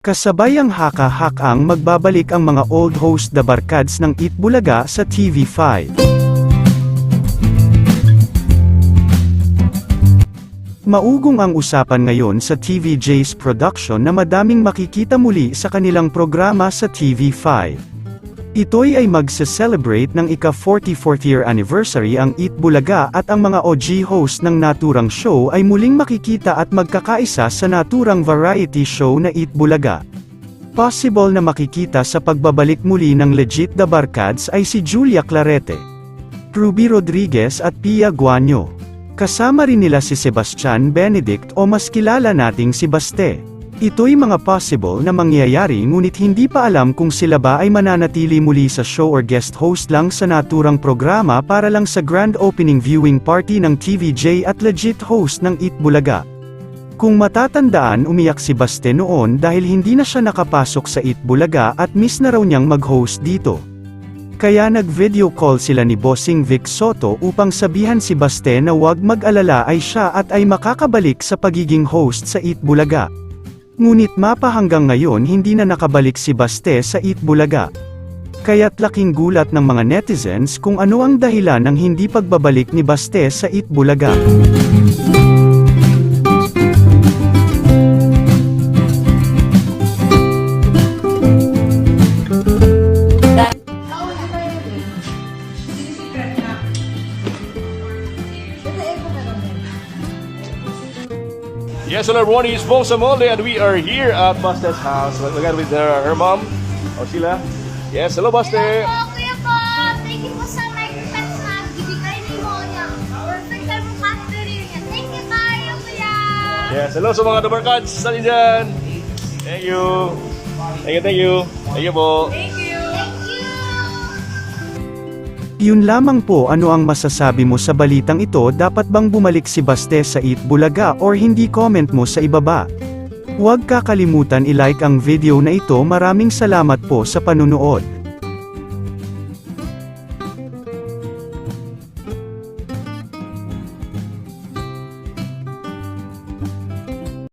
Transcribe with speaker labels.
Speaker 1: Kasabay ang haka-hakang magbabalik ang mga old host the barkads ng Eat Bulaga sa TV5. Maugong ang usapan ngayon sa TVJ's production na madaming makikita muli sa kanilang programa sa TV5. Ito'y ay magse-celebrate ng ika-44th year anniversary ang Eat Bulaga at ang mga OG host ng naturang show ay muling makikita at magkakaisa sa naturang variety show na Eat Bulaga. Possible na makikita sa pagbabalik muli ng Legit the Barkads ay si Julia Clarete, Ruby Rodriguez at Pia Guanyo. Kasama rin nila si Sebastian Benedict o mas kilala nating si Baste. Ito'y mga possible na mangyayari ngunit hindi pa alam kung sila ba ay mananatili muli sa show or guest host lang sa naturang programa para lang sa grand opening viewing party ng TVJ at legit host ng Eat Bulaga. Kung matatandaan umiyak si Baste noon dahil hindi na siya nakapasok sa Eat Bulaga at miss na raw niyang mag-host dito. Kaya nag-video call sila ni Bossing Vic Soto upang sabihan si Baste na huwag mag-alala ay siya at ay makakabalik sa pagiging host sa Eat Bulaga. Ngunit mapa hanggang ngayon hindi na nakabalik si Baste sa Eat Bulaga. Kaya't laking gulat ng mga netizens kung ano ang dahilan ng hindi pagbabalik ni Baste sa Eat
Speaker 2: Yes, hello everyone. It's Bo Samole and we are here at Buster's house. Again with her, her mom, oh Sheila. Yes, hello Buster.
Speaker 3: Hello po, Kuya po. Thank you po sa micropets na bibigay ni Monya. Perfect time reunion. Thank you kayo, Kuya.
Speaker 2: Yes, hello sa mga Dabarkads. Sali dyan. Thank you. Thank you, thank you. Thank you po.
Speaker 3: Thank you.
Speaker 1: Yun lamang po ano ang masasabi mo sa balitang ito dapat bang bumalik si Baste sa Eat Bulaga or hindi comment mo sa ibaba. Huwag kakalimutan i-like ang video na ito maraming salamat po sa panunood.